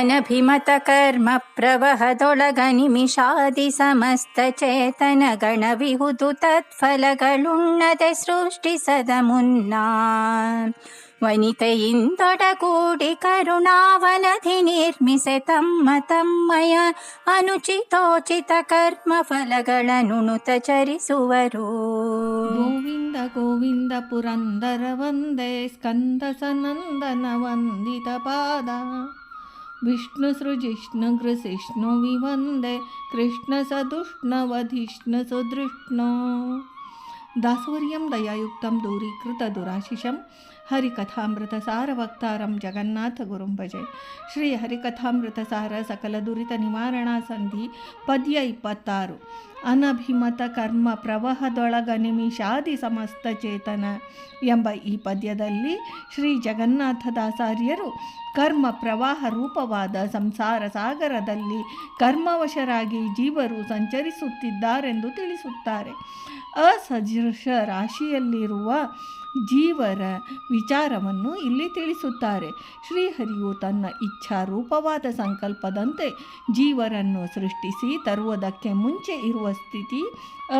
ಅನಭಿಮತ ಕರ್ಮ ಪ್ರವಹದೊಳಗ ನಿಮಿಷಾದಿ ಸಮಸ್ತ ಚೇತನ ಗಣವಿಹುದು ತತ್ಫಲಗಳುಣ್ಣದೆ ಸೃಷ್ಟಿಸದ ಮುನ್ನ ವನಿತೆಯಿಂದೊಡಗೂಡಿ ಕರುಣಾವನಧಿ ನಿರ್ಮಿಸೆ ತಮ್ಮ ತಮ್ಮಯ ಅನುಚಿತೋಚಿತ ಕರ್ಮ ಫಲಗಳನುಣುತ ಚರಿಸುವರು ಗೋವಿಂದ ಗೋವಿಂದ ಪುರಂದರ ವಂದೇ ಸ್ಕಂದ ಸನಂದನ ದುರಾಶಿಷಂ, ಹರಿಕಥಾಮೃತ ಸಾರವಕ್ತಾರಂ ಜಗನ್ನಾಥ ಗುರುಂ ಭಜೆ ಶ್ರೀ ಹರಿಕಥಾಮೃತ ಸಾರ ಸಕಲ ದುರಿತ ನಿವಾರಣಾ ಸಂಧಿ, ಪದ್ಯ ಇಪ್ಪತ್ತಾರು. ಅನಭಿಮತ ಕರ್ಮ ಪ್ರವಾಹದೊಳಗ ನಿಮಿಷಾದಿ ಸಮಸ್ತ ಚೇತನ ಎಂಬ ಈ ಪದ್ಯದಲ್ಲಿ ಶ್ರೀ ಜಗನ್ನಾಥದಾಸಾರ್ಯರು ಕರ್ಮ ಪ್ರವಾಹ ರೂಪವಾದ ಸಂಸಾರ ಸಾಗರದಲ್ಲಿ ಕರ್ಮವಶರಾಗಿ ಜೀವರು ಸಂಚರಿಸುತ್ತಿದ್ದಾರೆಂದು ತಿಳಿಸುತ್ತಾರೆ. ಅಸದೃಶ ರಾಶಿಯಲ್ಲಿರುವ ಜೀವರ ವಿಚಾರವನ್ನು ಇಲ್ಲಿ ತಿಳಿಸುತ್ತಾರೆ. ಶ್ರೀಹರಿಯು ತನ್ನ ಇಚ್ಛಾರೂಪವಾದ ಸಂಕಲ್ಪದಂತೆ ಜೀವರನ್ನು ಸೃಷ್ಟಿಸಿ ತರುವುದಕ್ಕೆ ಮುಂಚೆ ಇರುವ ಸ್ಥಿತಿ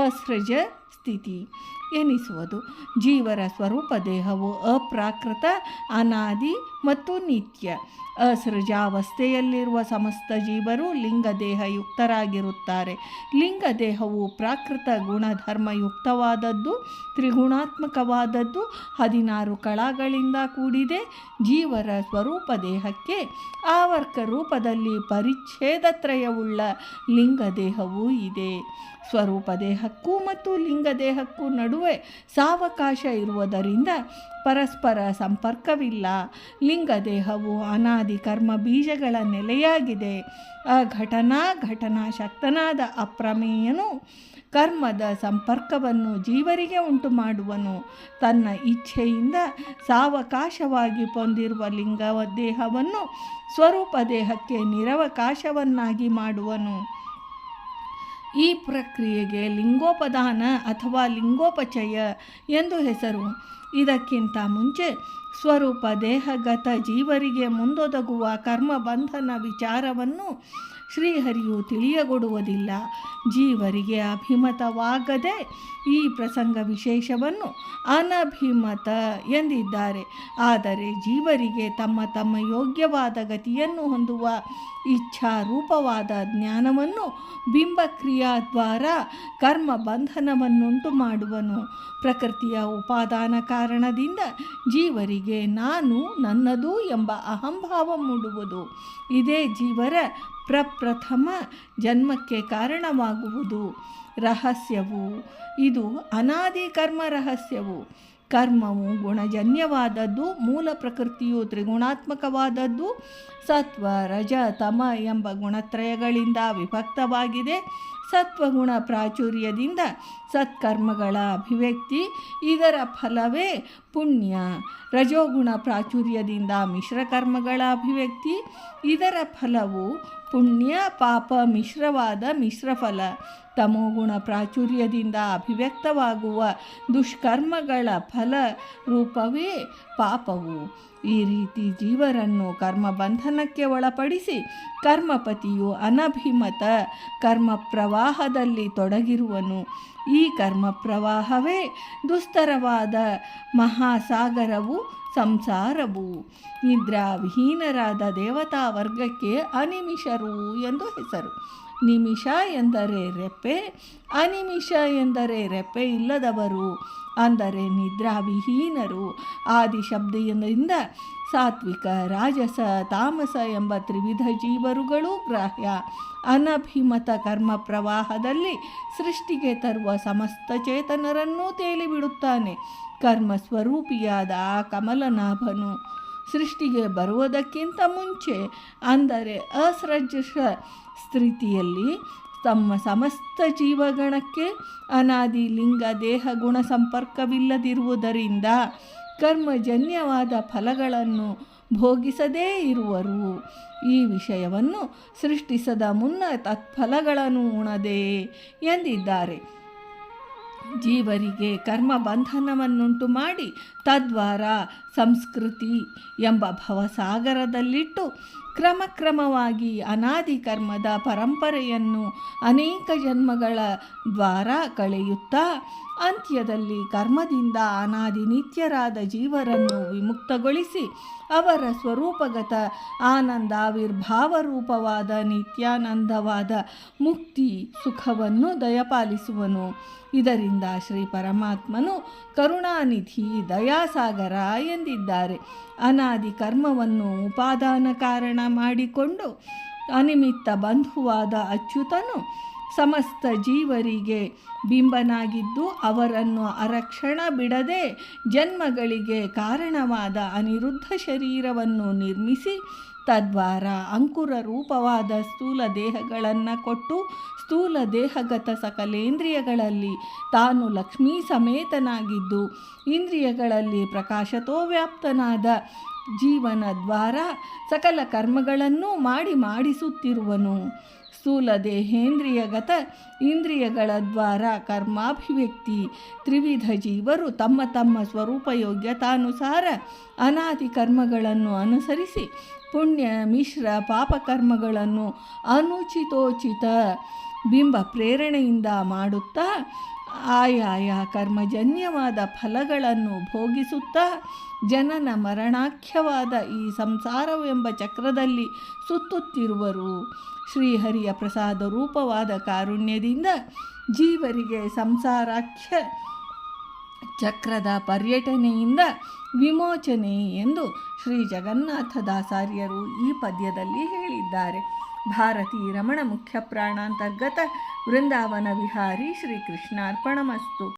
ಅಸೃಜ ಸ್ಥಿತಿ ಎನಿಸುವುದು. ಜೀವರ ಸ್ವರೂಪ ದೇಹವು ಅಪ್ರಾಕೃತ, ಅನಾದಿ ಮತ್ತು ನಿತ್ಯ. ಅಸೃಜಾವಸ್ಥೆಯಲ್ಲಿರುವ ಸಮಸ್ತ ಜೀವರು ಲಿಂಗದೇಹಯುಕ್ತರಾಗಿರುತ್ತಾರೆ ಲಿಂಗದೇಹವು ಪ್ರಾಕೃತ ಗುಣಧರ್ಮಯುಕ್ತವಾದದ್ದು, ತ್ರಿಗುಣಾತ್ಮಕವಾದದ್ದು, ಹದಿನಾರು ಕಳಗಳಿಂದ ಕೂಡಿದೆ. ಜೀವರ ಸ್ವರೂಪ ದೇಹಕ್ಕೆ ಆವರ್ಕ ರೂಪದಲ್ಲಿ ಪರಿಚ್ಛೇದತ್ರಯವುಳ್ಳ ಲಿಂಗದೇಹವೂ ಇದೆ. ಸ್ವರೂಪ ದೇಹಕ್ಕೂ ಮತ್ತು ಲಿಂಗದೇಹಕ್ಕೂ ನಡುವೆ ಸಾವಕಾಶ ಇರುವುದರಿಂದ ಪರಸ್ಪರ ಸಂಪರ್ಕವಿಲ್ಲ. ಲಿಂಗ ದೇಹವು ಅನಾದಿ ಕರ್ಮ ಬೀಜಗಳ ನೆಲೆಯಾಗಿದೆ. ಆ ಘಟನಾ ಘಟನಾ ಶಕ್ತನಾದ ಅಪ್ರಮೇಯನು ಕರ್ಮದ ಸಂಪರ್ಕವನ್ನು ಜೀವರಿಗೆ ಉಂಟು ಮಾಡುವನು ತನ್ನ ಇಚ್ಛೆಯಿಂದ ಸಾವಕಾಶವಾಗಿ ಹೊಂದಿರುವ ಲಿಂಗ ದೇಹವನ್ನು ಸ್ವರೂಪ ದೇಹಕ್ಕೆ ನಿರವಕಾಶವನ್ನಾಗಿ ಮಾಡುವನು. ಈ ಪ್ರಕ್ರಿಯೆಗೆ ಲಿಂಗೋಪದಾನ ಅಥವಾ ಲಿಂಗೋಪಚಯ ಎಂದು ಹೆಸರು. ಇದಕ್ಕಿಂತ ಮುಂಚೆ ಸ್ವರೂಪ ದೇಹಗತ ಜೀವರಿಗೆ ಮುಂದೊದಗುವ ಕರ್ಮಬಂಧನ ವಿಚಾರವನ್ನು ಶ್ರೀಹರಿಯು ತಿಳಿಯಗೊಡುವುದಿಲ್ಲ. ಜೀವರಿಗೆ ಅಭಿಮತವಾಗದೆ ಈ ಪ್ರಸಂಗ ವಿಶೇಷವನ್ನು ಅನಭಿಮತ ಎಂದಿದ್ದಾರೆ. ಆದರೆ ಜೀವರಿಗೆ ತಮ್ಮ ತಮ್ಮ ಯೋಗ್ಯವಾದ ಗತಿಯನ್ನು ಹೊಂದುವ ಇಚ್ಛಾರೂಪವಾದ ಜ್ಞಾನವನ್ನು ಬಿಂಬಕ್ರಿಯಾ ದ್ವಾರ ಕರ್ಮ ಬಂಧನವನ್ನುಂಟು ಮಾಡುವನು ಪ್ರಕೃತಿಯ ಉಪಾದಾನ ಕಾರಣದಿಂದ ಜೀವರಿಗೆ ನಾನು ನನ್ನದು ಎಂಬ ಅಹಂಭಾವ ಮೂಡುವುದು. ಇದೇ ಜೀವರ ಪ್ರಪ್ರಥಮ ಜನ್ಮಕ್ಕೆ ಕಾರಣವಾಗುವುದು ರಹಸ್ಯವು. ಇದು ಅನಾದಿ ಕರ್ಮ ರಹಸ್ಯವು. ಕರ್ಮವು ಗುಣಜನ್ಯವಾದದ್ದು, ಮೂಲ ಪ್ರಕೃತಿಯು ತ್ರಿಗುಣಾತ್ಮಕವಾದದ್ದು, ಸತ್ವ, ರಜ, ತಮ ಎಂಬ ಗುಣತ್ರಯಗಳಿಂದ ವಿಭಕ್ತವಾಗಿದೆ. ಸತ್ವಗುಣ ಪ್ರಾಚುರ್ಯದಿಂದ ಸತ್ಕರ್ಮಗಳ ಅಭಿವ್ಯಕ್ತಿ, ಇದರ ಫಲವೇ ಪುಣ್ಯ. ರಜೋಗುಣ ಪ್ರಾಚುರ್ಯದಿಂದ ಮಿಶ್ರಕರ್ಮಗಳ ಅಭಿವ್ಯಕ್ತಿ, ಇದರ ಫಲವು ಪುಣ್ಯ, ಪಾಪ, ಮಿಶ್ರವಾದ ಮಿಶ್ರಫಲ. ತಮೋಗುಣ ಪ್ರಾಚುರ್ಯದಿಂದ ಅಭಿವ್ಯಕ್ತವಾಗುವ ದುಷ್ಕರ್ಮಗಳ ಫಲ ರೂಪವೇ ಪಾಪವು. ಈ ರೀತಿ ಜೀವರನ್ನು ಕರ್ಮ ಬಂಧನಕ್ಕೆ ಒಳಪಡಿಸಿ ಕರ್ಮಪತಿಯು ಅನಭಿಮತ ಕರ್ಮ ಪ್ರವಾಹದಲ್ಲಿ ತೊಡಗಿರುವನು. ಈ ಕರ್ಮ ಪ್ರವಾಹವೇ ದುಸ್ತರವಾದ ಮಹಾಸಾಗರವು ಸಂಸಾರವು. ನಿದ್ರಾವಿಹೀನರಾದ ದೇವತಾ ವರ್ಗಕ್ಕೆ ಅನಿಮಿಷರು ಎಂದು ಹೆಸರು. ನಿಮಿಷ ಎಂದರೆ ರೆಪ್ಪೆ, ಅನಿಮಿಷ ಎಂದರೆ ರೆಪ್ಪೆ ಇಲ್ಲದವರು, ಅಂದರೆ ನಿದ್ರಾವಿಹೀನರು. ಆದಿ ಶಬ್ದದಿಂದ ಸಾತ್ವಿಕ, ರಾಜಸ, ತಾಮಸ ಎಂಬ ತ್ರಿವಿಧ ಜೀವರುಗಳೂ ಗ್ರಾಹ್ಯ. ಅನಭಿಮತ ಕರ್ಮ ಪ್ರವಾಹದಲ್ಲಿ ಸೃಷ್ಟಿಗೆ ತರುವ ಸಮಸ್ತ ಚೇತನರನ್ನೂ ತೇಲಿಬಿಡುತ್ತಾನೆ. ಕರ್ಮ ಸ್ವರೂಪಿಯಾದ ಆ ಕಮಲನಾಭನು ಸೃಷ್ಟಿಗೆ ಬರುವುದಕ್ಕಿಂತ ಮುಂಚೆ, ಅಂದರೆ ಅಸೃಜಸ ಸ್ಥಿತಿಯಲ್ಲಿ ತಮ್ಮ ಸಮಸ್ತ ಜೀವಗಣಕ್ಕೆ ಅನಾದಿ ಲಿಂಗ ದೇಹ ಗುಣ ಸಂಪರ್ಕವಿಲ್ಲದಿರುವುದರಿಂದ ಕರ್ಮಜನ್ಯವಾದ ಫಲಗಳನ್ನು ಭೋಗಿಸದೇ ಇರುವರು. ಈ ವಿಷಯವನ್ನು ಸೃಷ್ಟಿಸದ ಮುನ್ನ ತತ್ಫಲಗಳನ್ನು ಉಣದೆ ಎಂದಿದ್ದಾರೆ. ಜೀವರಿಗೆ ಕರ್ಮ ಬಂಧನವನ್ನುಂಟು ಮಾಡಿ ತದ್ವಾರ ಸಂಸ್ಕೃತಿ ಎಂಬ ಭವಸಾಗರದಲ್ಲಿಟ್ಟು ಕ್ರಮಕ್ರಮವಾಗಿ ಅನಾದಿ ಕರ್ಮದ ಪರಂಪರೆಯನ್ನು ಅನೇಕ ಜನ್ಮಗಳ ದ್ವಾರ ಕಳೆಯುತ್ತಾ ಅಂತ್ಯದಲ್ಲಿ ಕರ್ಮದಿಂದ ಅನಾದಿ ನಿತ್ಯರಾದ ಜೀವರನ್ನು ವಿಮುಕ್ತಗೊಳಿಸಿ ಅವರ ಸ್ವರೂಪಗತ ಆನಂದಾವಿರ್ಭಾವ ರೂಪವಾದ ನಿತ್ಯಾನಂದವಾದ ಮುಕ್ತಿ ಸುಖವನ್ನು ದಯಪಾಲಿಸುವನು. ಇದರಿಂದ ಶ್ರೀ ಪರಮಾತ್ಮನು ಕರುಣಾನಿಧಿ ದಯಾಸಾಗರ ಎಂದಿದ್ದಾರೆ. ಅನಾದಿ ಕರ್ಮವನ್ನು ಉಪಾದಾನ ಕಾರಣ ಮಾಡಿಕೊಂಡು ಅನಿಮಿತ್ತ ಬಂಧುವಾದ ಅಚ್ಯುತನು ಸಮಸ್ತ ಜೀವರಿಗೆ ಬಿಂಬನಾಗಿದ್ದು ಅವರನ್ನು ಅರಕ್ಷಣ ಬಿಡದೆ ಜನ್ಮಗಳಿಗೆ ಕಾರಣವಾದ ಅನಿರುದ್ಧ ಶರೀರವನ್ನು ನಿರ್ಮಿಸಿ ತದ್ವಾರ ಅಂಕುರ ರೂಪವಾದ ಸ್ಥೂಲ ದೇಹಗಳನ್ನು ಕೊಟ್ಟು ಸ್ಥೂಲ ದೇಹಗತ ಸಕಲೇಂದ್ರಿಯಗಳಲ್ಲಿ ತಾನು ಲಕ್ಷ್ಮೀ ಸಮೇತನಾಗಿದ್ದು ಇಂದ್ರಿಯಗಳಲ್ಲಿ ಪ್ರಕಾಶತೋ ವ್ಯಾಪ್ತನಾದ ಜೀವನ ದ್ವಾರ ಸಕಲ ಕರ್ಮಗಳನ್ನು ಮಾಡಿ ಮಾಡಿಸುತ್ತಿರುವನು. ಸ್ಥೂಲ ದೇಹೇಂದ್ರಿಯಗತ ಇಂದ್ರಿಯಗಳ ದ್ವಾರ ಕರ್ಮಾಭಿವ್ಯಕ್ತಿ. ತ್ರಿವಿಧ ಜೀವರು ತಮ್ಮ ತಮ್ಮ ಸ್ವರೂಪ ಯೋಗ್ಯತಾನುಸಾರ ಅನಾದಿ ಕರ್ಮಗಳನ್ನು ಅನುಸರಿಸಿ ಪುಣ್ಯ ಮಿಶ್ರ ಪಾಪಕರ್ಮಗಳನ್ನು ಅನುಚಿತೋಚಿತ ಬಿಂಬ ಪ್ರೇರಣೆಯಿಂದ ಮಾಡುತ್ತಾ ಆಯಾಯ ಕರ್ಮಜನ್ಯವಾದ ಫಲಗಳನ್ನು ಭೋಗಿಸುತ್ತಾ ಜನನ ಮರಣಾಖ್ಯವಾದ ಈ ಸಂಸಾರವೆಂಬ ಚಕ್ರದಲ್ಲಿ ಸುತ್ತುತ್ತಿರುವರು. ಶ್ರೀಹರಿಯ ಪ್ರಸಾದ ರೂಪವಾದ ಕಾರುಣ್ಯದಿಂದ ಜೀವರಿಗೆ ಸಂಸಾರಾಖ್ಯ ಚಕ್ರದ ಪರ್ಯಟನೆಯಿಂದ ವಿಮೋಚನೆ ಎಂದು ಶ್ರೀ ಜಗನ್ನಾಥದಾಸಾರ್ಯರು ಈ ಪದ್ಯದಲ್ಲಿ ಹೇಳಿದ್ದಾರೆ. भारती वृंदावन विहारी श्रीकृष्णार्पणमस्तु।